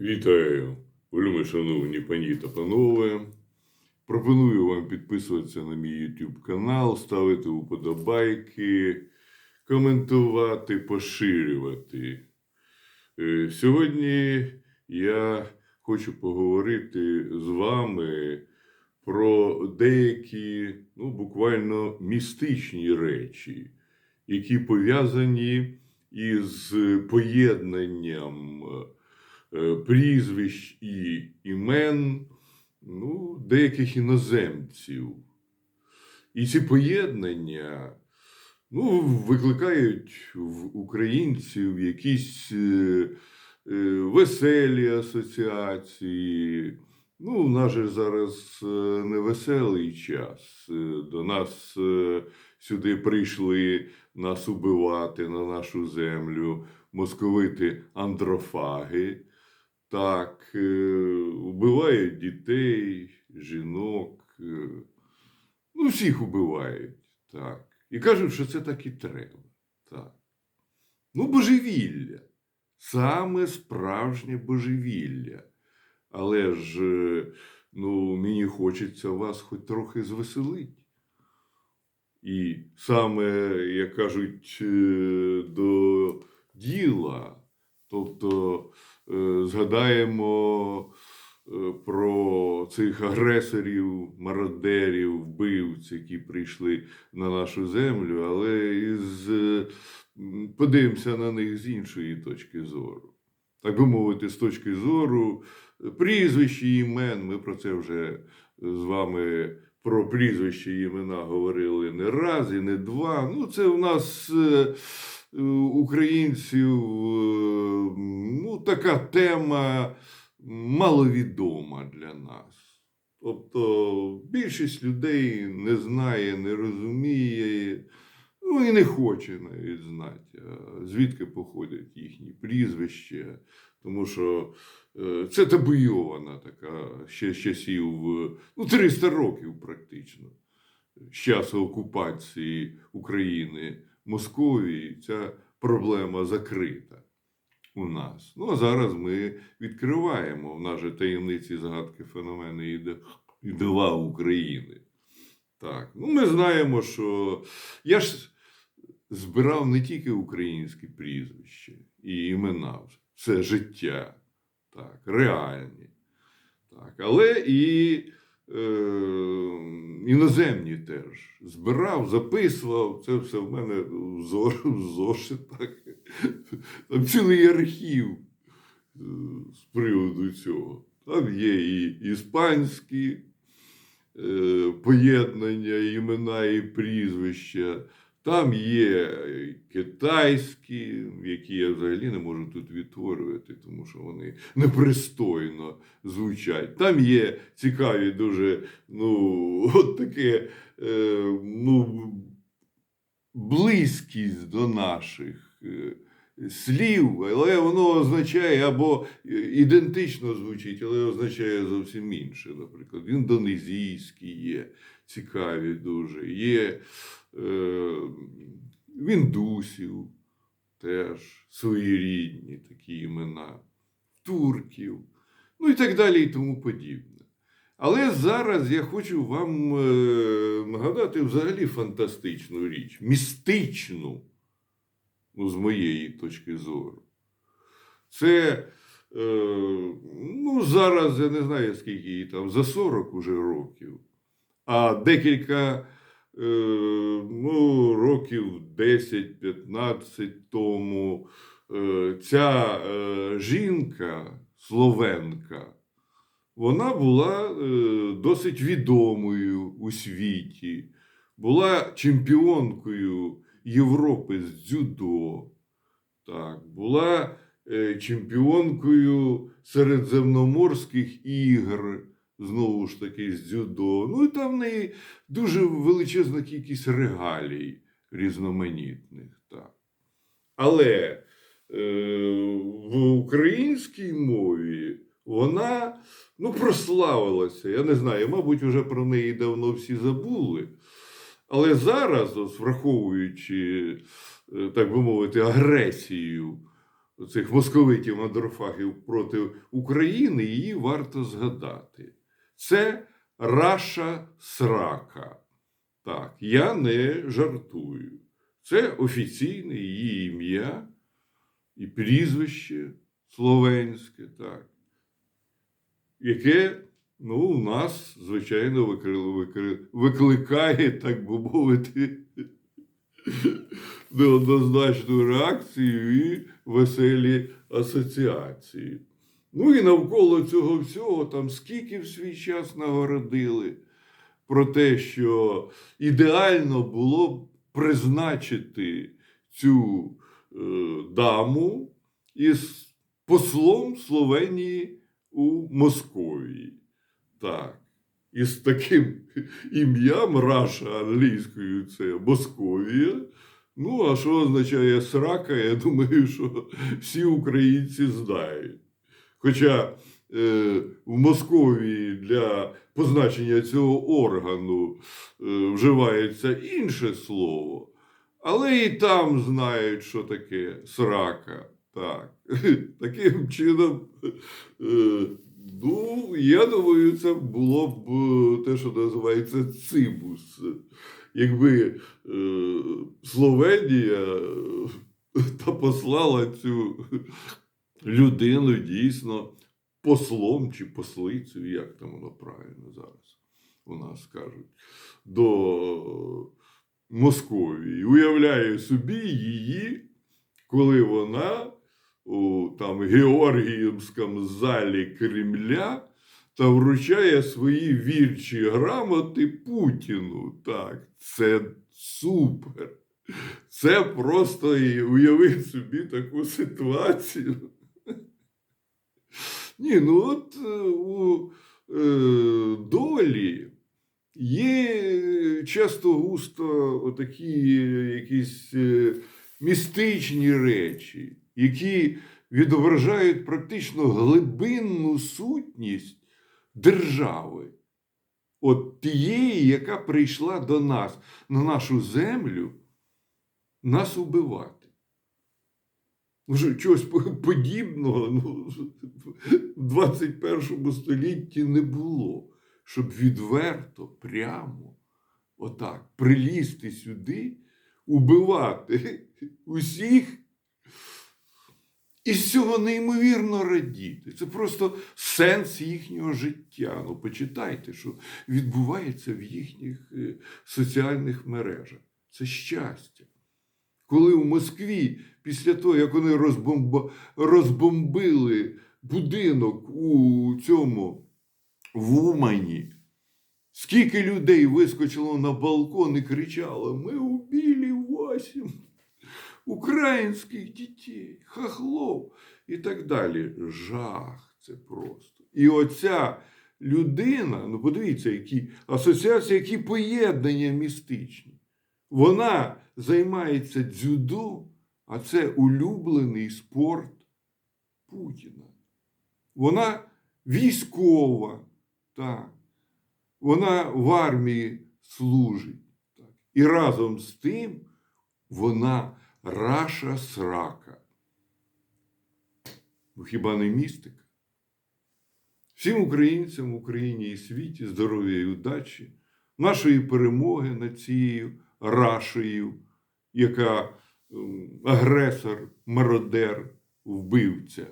Вітаю, вельми шановні пані та панове. Пропоную вам підписуватися на мій YouTube канал, ставити уподобайки, коментувати, поширювати. Е, Сьогодні я хочу поговорити з вами про деякі, ну, буквально містичні речі, які пов'язані із поєднанням е, прізвищ і імен ну, деяких іноземців. І ці поєднання ну, викликають в українців якісь е, е, веселі асоціації. Ну, у нас же зараз е, невеселий час. Е, До нас е, сюди прийшли нас убивати на нашу землю московити андрофаги. Так, е, вбивають дітей, жінок. е, Ну, всіх вбивають. Так. І кажуть, що це так і треба. Так. Ну, божевілля. Саме справжнє божевілля. Але ж е, ну, мені хочеться вас хоч трохи звеселити. І саме, як кажуть, до діла. Тобто згадаємо е, про цих агресорів, мародерів, вбивць, які прийшли на нашу землю, але із, е, подивимося на них з іншої точки зору. Так би мовити, з точки зору е, прізвищ і імен. Ми про це вже з вами про прізвища і імена говорили не раз і не два. Ну, це у нас е, е, українців е, така тема маловідома для нас. Тобто більшість людей не знає, не розуміє, ну і не хоче навіть знати, звідки походять їхні прізвища. Тому що е, це табуйована така ще з часів, е, ну, 300 років практично, з часу окупації України Московії, ця проблема закрита у нас. Ну, а зараз ми відкриваємо в нас же таємниці загадки феномени і де- дива України. Так, ну ми знаємо, що я ж збирав не тільки українські прізвища і імена, це життя, так, реальні. Так, але і е, іноземні теж збирав, записував. Це все в мене в зошитах. Там цілий архів е, з приводу цього. Там є і іспанські е, поєднання, імена і прізвища. Там є китайські, які я взагалі не можу тут відтворювати, тому що вони непристойно звучать. Там є цікаві дуже, ну, от таке, е, ну, близькість до наших слів, але воно означає або ідентично звучить, але означає зовсім інше. Наприклад, індонезійські є цікаві дуже, є е, в індусів теж своєрідні такі імена, турків, ну і так далі, і тому подібне. Але зараз я хочу вам е, нагадати взагалі фантастичну річ, містичну, ну, з моєї точки зору. Це, е, ну, зараз я не знаю, скільки їй там, за 40 уже років, а декілька е, ну, років 10-15 тому е, ця е, жінка, словенка, вона була е, досить відомою у світі, була чемпіонкою Європи з дзюдо, так, була е, чемпіонкою середземноморських ігор, знову ж таки, з дзюдо. Ну і там в неї дуже величезна кількість регалій різноманітних. Так. Але е, в українській мові вона ну, прославилася. Я не знаю, мабуть, вже про неї давно всі забули. Але зараз, ось, враховуючи, е, так би мовити, агресію цих московитів мандрофагів проти України, її варто згадати. Це Раша Срака. Так, я не жартую. Це офіційне її ім'я і прізвище словенське, так, яке ну, у нас, звичайно, викликає, так би мовити, неоднозначну реакцію і веселі асоціації. Ну і навколо цього всього там скільки в свій час нагородили про те, що ідеально було б призначити цю е, даму із послом Словенії у Московії. Так. І з таким ім'ям Раша англійською це Московія. Ну, а що означає срака, я думаю, що всі українці знають. Хоча е, в Московії для позначення цього органу е, вживається інше слово, але і там знають, що таке срака. Так. Таким чином, е, ну, я думаю, це було б е, те, що називається цибус. Якби е, Словенія е, та послала цю людину дійсно послом чи послицею, як там воно правильно зараз у нас кажуть, до Московії. Уявляє собі її, коли вона у там Георгіївському залі Кремля та вручає свої вірчі грамоти Путіну. Так, це супер. Це просто і уявіть собі таку ситуацію. Ні, ну от е, у е, долі є часто густо отакі якісь е, містичні речі, які відображають практично глибинну сутність держави, от тієї, яка прийшла до нас на нашу землю, нас убивати. Вже чогось подібного ну, в 21 столітті не було, щоб відверто, прямо, отак, прилізти сюди, убивати усіх і з цього неймовірно радіти. Це просто сенс їхнього життя. Ну, почитайте, що відбувається в їхніх е, соціальних мережах. Це щастя. Коли в Москві, після того, як вони розбомба... розбомбили будинок у цьому в Умані, скільки людей вискочило на балкон і кричало: Ми убили восім українських дітей, хахлов і так далі. Жах це просто. І оця людина, ну подивіться, які асоціації, які поєднання містичні. Вона займається дзюдо, а це улюблений спорт Путіна. Вона військова, так. вона в армії служить. Так. І разом з тим вона раша срака. Ну, хіба не містика? Всім українцям в Україні і світі здоров'я і удачі, нашої перемоги над цією рашею, яка ем, агресор, мародер, вбивця.